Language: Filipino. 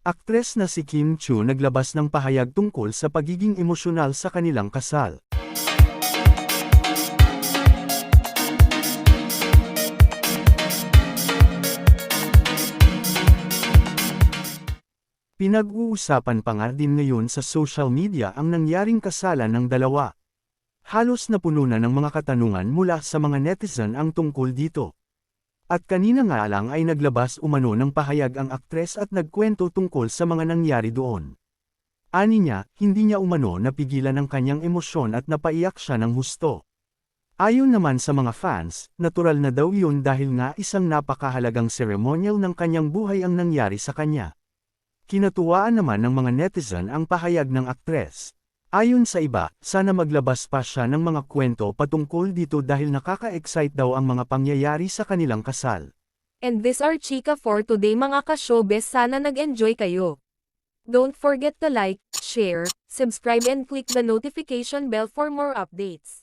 Aktres na si Kim Chu naglabas ng pahayag tungkol sa pagiging emosyonal sa kanilang kasal. Pinag-uusapan pa nga din ngayon sa social media ang nangyaring kasalan ng dalawa. Halos napuno na ng mga katanungan mula sa mga netizen ang tungkol dito. At kanina nga lang ay naglabas umano ng pahayag ang aktres at nagkwento tungkol sa mga nangyari doon. Ani niya, hindi niya umano napigilan ang kanyang emosyon at napaiyak siya ng husto. Ayon naman sa mga fans, natural na daw yun dahil nga isang napakahalagang seremonyal ng kanyang buhay ang nangyari sa kanya. Kinatuwaan naman ng mga netizen ang pahayag ng aktres. Ayon sa iba, sana maglabas pa siya ng mga kwento patungkol dito dahil nakaka-excite daw ang mga pangyayari sa kanilang kasal. And this are Chika for today mga ka-showbiz sana nag-enjoy kayo. Don't forget to like, share, subscribe and click the notification bell for more updates.